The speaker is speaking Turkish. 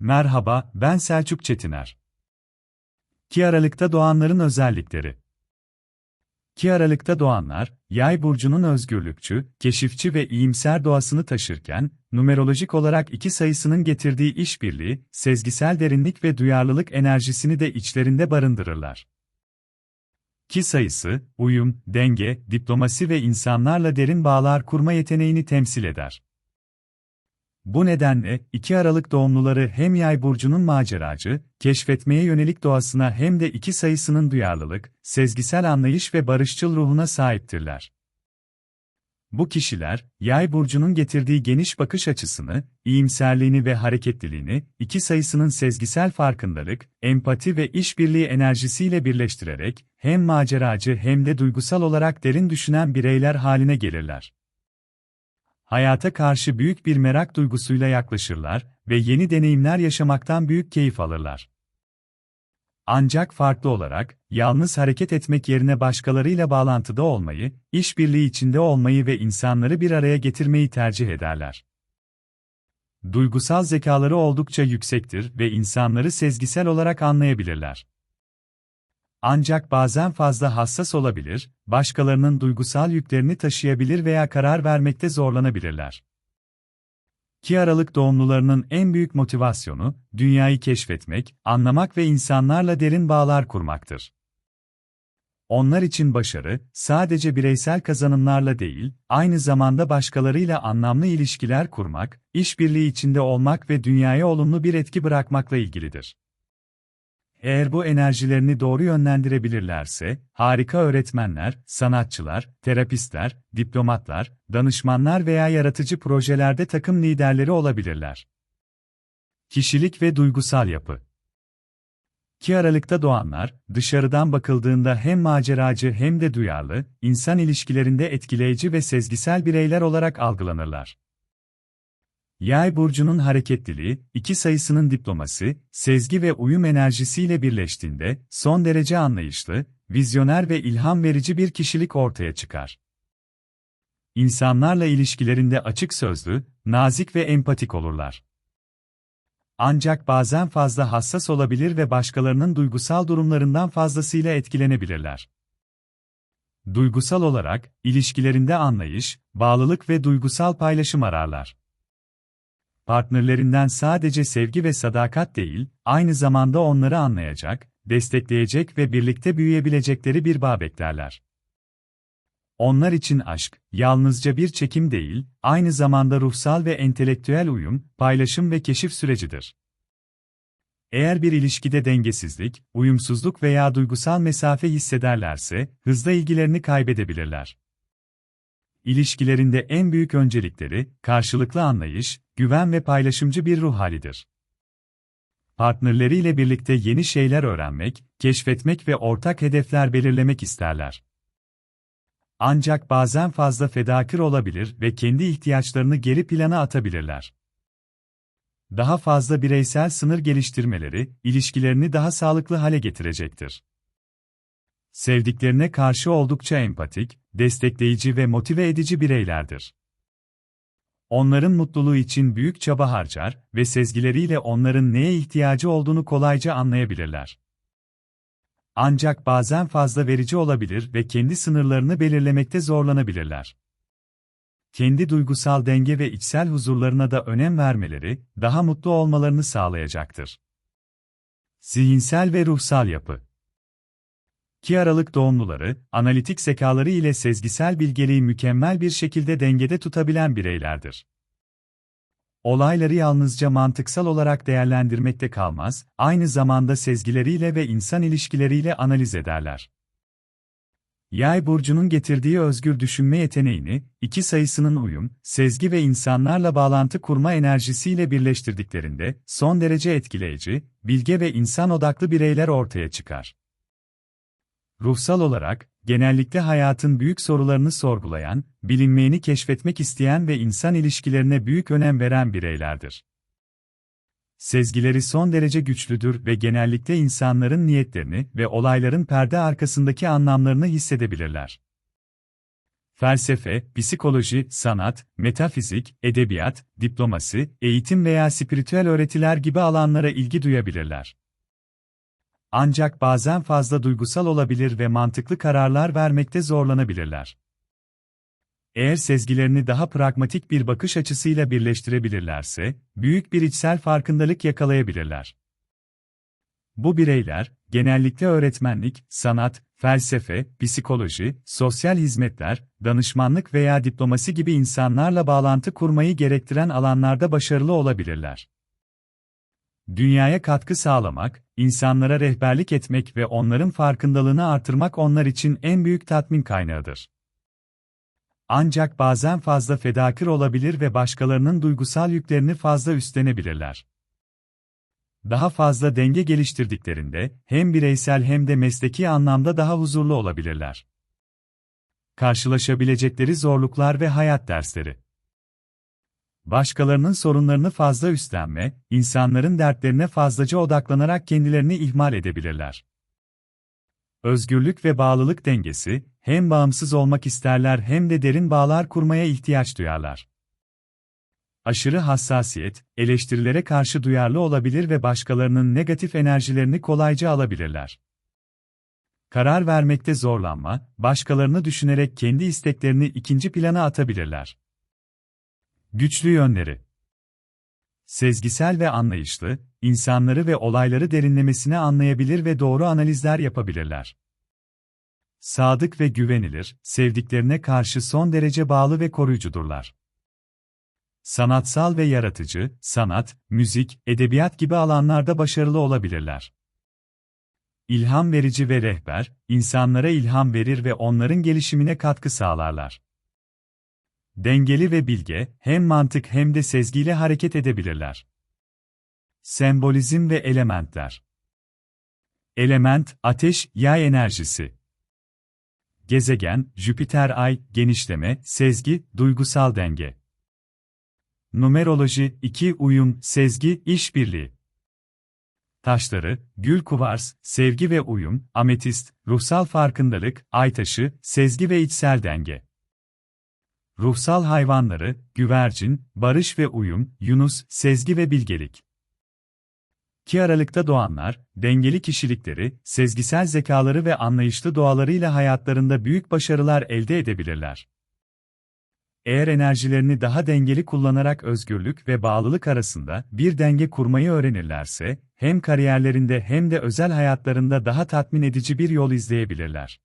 Merhaba, ben Selçuk Çetiner. 2 Aralık'ta doğanların özellikleri 2 Aralık'ta doğanlar, Yay burcunun özgürlükçü, keşifçi ve iyimser doğasını taşırken, numerolojik olarak iki sayısının getirdiği işbirliği, sezgisel derinlik ve duyarlılık enerjisini de içlerinde barındırırlar. Ki sayısı, uyum, denge, diplomasi ve insanlarla derin bağlar kurma yeteneğini temsil eder. Bu nedenle 2 Aralık doğumluları hem Yay burcunun maceracı, keşfetmeye yönelik doğasına hem de iki sayısının duyarlılık, sezgisel anlayış ve barışçıl ruhuna sahiptirler. Bu kişiler, Yay burcunun getirdiği geniş bakış açısını, iyimserliğini ve hareketliliğini, iki sayısının sezgisel farkındalık, empati ve işbirliği enerjisiyle birleştirerek hem maceracı hem de duygusal olarak derin düşünen bireyler haline gelirler hayata karşı büyük bir merak duygusuyla yaklaşırlar ve yeni deneyimler yaşamaktan büyük keyif alırlar. Ancak farklı olarak, yalnız hareket etmek yerine başkalarıyla bağlantıda olmayı, işbirliği içinde olmayı ve insanları bir araya getirmeyi tercih ederler. Duygusal zekaları oldukça yüksektir ve insanları sezgisel olarak anlayabilirler. Ancak bazen fazla hassas olabilir, başkalarının duygusal yüklerini taşıyabilir veya karar vermekte zorlanabilirler. 2 Aralık doğumlularının en büyük motivasyonu, dünyayı keşfetmek, anlamak ve insanlarla derin bağlar kurmaktır. Onlar için başarı, sadece bireysel kazanımlarla değil, aynı zamanda başkalarıyla anlamlı ilişkiler kurmak, işbirliği içinde olmak ve dünyaya olumlu bir etki bırakmakla ilgilidir. Eğer bu enerjilerini doğru yönlendirebilirlerse, harika öğretmenler, sanatçılar, terapistler, diplomatlar, danışmanlar veya yaratıcı projelerde takım liderleri olabilirler. Kişilik ve duygusal yapı 2 Aralık'ta doğanlar, dışarıdan bakıldığında hem maceracı hem de duyarlı, insan ilişkilerinde etkileyici ve sezgisel bireyler olarak algılanırlar. Yay burcunun hareketliliği, iki sayısının diploması, sezgi ve uyum enerjisiyle birleştiğinde son derece anlayışlı, vizyoner ve ilham verici bir kişilik ortaya çıkar. İnsanlarla ilişkilerinde açık sözlü, nazik ve empatik olurlar. Ancak bazen fazla hassas olabilir ve başkalarının duygusal durumlarından fazlasıyla etkilenebilirler. Duygusal olarak, ilişkilerinde anlayış, bağlılık ve duygusal paylaşım ararlar partnerlerinden sadece sevgi ve sadakat değil, aynı zamanda onları anlayacak, destekleyecek ve birlikte büyüyebilecekleri bir bağ beklerler. Onlar için aşk, yalnızca bir çekim değil, aynı zamanda ruhsal ve entelektüel uyum, paylaşım ve keşif sürecidir. Eğer bir ilişkide dengesizlik, uyumsuzluk veya duygusal mesafe hissederlerse, hızla ilgilerini kaybedebilirler. İlişkilerinde en büyük öncelikleri, karşılıklı anlayış, güven ve paylaşımcı bir ruh halidir. Partnerleriyle birlikte yeni şeyler öğrenmek, keşfetmek ve ortak hedefler belirlemek isterler. Ancak bazen fazla fedakar olabilir ve kendi ihtiyaçlarını geri plana atabilirler. Daha fazla bireysel sınır geliştirmeleri, ilişkilerini daha sağlıklı hale getirecektir. Sevdiklerine karşı oldukça empatik, destekleyici ve motive edici bireylerdir onların mutluluğu için büyük çaba harcar ve sezgileriyle onların neye ihtiyacı olduğunu kolayca anlayabilirler. Ancak bazen fazla verici olabilir ve kendi sınırlarını belirlemekte zorlanabilirler. Kendi duygusal denge ve içsel huzurlarına da önem vermeleri, daha mutlu olmalarını sağlayacaktır. Zihinsel ve ruhsal yapı 2 Aralık doğumluları, analitik zekaları ile sezgisel bilgeliği mükemmel bir şekilde dengede tutabilen bireylerdir. Olayları yalnızca mantıksal olarak değerlendirmekte kalmaz, aynı zamanda sezgileriyle ve insan ilişkileriyle analiz ederler. Yay burcunun getirdiği özgür düşünme yeteneğini, iki sayısının uyum, sezgi ve insanlarla bağlantı kurma enerjisiyle birleştirdiklerinde son derece etkileyici, bilge ve insan odaklı bireyler ortaya çıkar. Ruhsal olarak, genellikle hayatın büyük sorularını sorgulayan, bilinmeyeni keşfetmek isteyen ve insan ilişkilerine büyük önem veren bireylerdir. Sezgileri son derece güçlüdür ve genellikle insanların niyetlerini ve olayların perde arkasındaki anlamlarını hissedebilirler. felsefe, psikoloji, sanat, metafizik, edebiyat, diplomasi, eğitim veya spiritüel öğretiler gibi alanlara ilgi duyabilirler. Ancak bazen fazla duygusal olabilir ve mantıklı kararlar vermekte zorlanabilirler. Eğer sezgilerini daha pragmatik bir bakış açısıyla birleştirebilirlerse, büyük bir içsel farkındalık yakalayabilirler. Bu bireyler, genellikle öğretmenlik, sanat, felsefe, psikoloji, sosyal hizmetler, danışmanlık veya diplomasi gibi insanlarla bağlantı kurmayı gerektiren alanlarda başarılı olabilirler. Dünyaya katkı sağlamak, insanlara rehberlik etmek ve onların farkındalığını artırmak onlar için en büyük tatmin kaynağıdır. Ancak bazen fazla fedakar olabilir ve başkalarının duygusal yüklerini fazla üstlenebilirler. Daha fazla denge geliştirdiklerinde hem bireysel hem de mesleki anlamda daha huzurlu olabilirler. Karşılaşabilecekleri zorluklar ve hayat dersleri. Başkalarının sorunlarını fazla üstlenme, insanların dertlerine fazlaca odaklanarak kendilerini ihmal edebilirler. Özgürlük ve bağlılık dengesi, hem bağımsız olmak isterler hem de derin bağlar kurmaya ihtiyaç duyarlar. Aşırı hassasiyet, eleştirilere karşı duyarlı olabilir ve başkalarının negatif enerjilerini kolayca alabilirler. Karar vermekte zorlanma, başkalarını düşünerek kendi isteklerini ikinci plana atabilirler. Güçlü yönleri Sezgisel ve anlayışlı, insanları ve olayları derinlemesine anlayabilir ve doğru analizler yapabilirler. Sadık ve güvenilir, sevdiklerine karşı son derece bağlı ve koruyucudurlar. Sanatsal ve yaratıcı, sanat, müzik, edebiyat gibi alanlarda başarılı olabilirler. İlham verici ve rehber, insanlara ilham verir ve onların gelişimine katkı sağlarlar. Dengeli ve bilge, hem mantık hem de sezgiyle hareket edebilirler. Sembolizm ve elementler. Element, ateş, yay enerjisi. Gezegen, Jüpiter Ay, genişleme, sezgi, duygusal denge. Numeroloji, 2 uyum, sezgi, işbirliği. Taşları, gül kuvars, sevgi ve uyum, ametist, ruhsal farkındalık, ay taşı, sezgi ve içsel denge. Ruhsal hayvanları, güvercin, barış ve uyum, Yunus, sezgi ve bilgelik. 2 Aralık'ta doğanlar, dengeli kişilikleri, sezgisel zekaları ve anlayışlı doğalarıyla hayatlarında büyük başarılar elde edebilirler. Eğer enerjilerini daha dengeli kullanarak özgürlük ve bağlılık arasında bir denge kurmayı öğrenirlerse, hem kariyerlerinde hem de özel hayatlarında daha tatmin edici bir yol izleyebilirler.